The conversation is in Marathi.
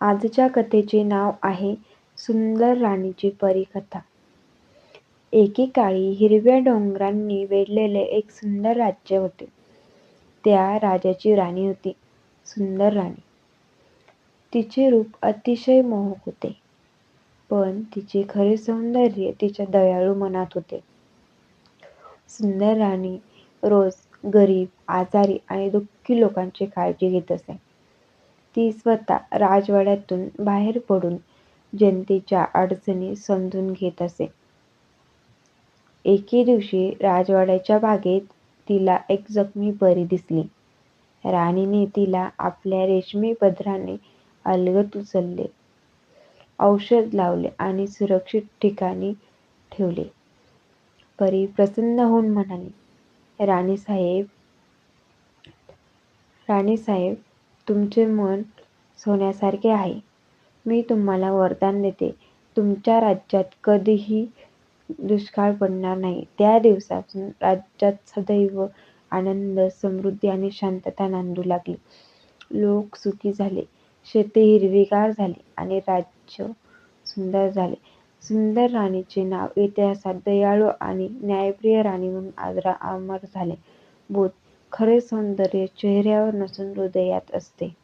आजच्या कथेचे नाव आहे सुंदर राणीची परीकथा. एकेकाळी हिरव्या डोंगरांनी वेढलेले एक सुंदर राज्य होते. त्या राजाची राणी होती. सुंदर राणी. तिचे रूप अतिशय मोहक होते. पण तिचे खरे सौंदर्य तिच्या दयाळू मनात होते. सुंदर राणी रोज गरीब, आजारी आणि दुःखी लोकांची काळजी घेत असे. ती स्वतः राजवाड्यातून बाहेर पडून जनतेच्या अडचणी समजून घेत असे. एके दिवशी राजवाड्याच्या बागेत तिला एक जखमी परी दिसली. राणीने तिला आपल्या रेशमी पदराने अलगत उचलले, औषध लावले आणि सुरक्षित ठिकाणी ठेवले. परी प्रसन्न होऊन म्हणाली, राणीसाहेब, तुमचे मन सोन्यासारखे आहे. मी तुम्हाला वरदान देते, तुमच्या राज्यात कधीही दुष्काळ पडणार नाही. त्या दिवसापासून राज्यात सदैव आनंद, समृद्धी आणि शांतता नांदू लागली. लोक सुखी झाले, शेती हिरवीगार झाली आणि राज्य सुंदर झाले. सुंदर राणीचे नाव इतिहासात दयाळू आणि न्यायप्रिय राणी म्हणून अमर झाले. बोध: खरे सौंदर्य चेहऱ्यावर नसून हृदयात असते.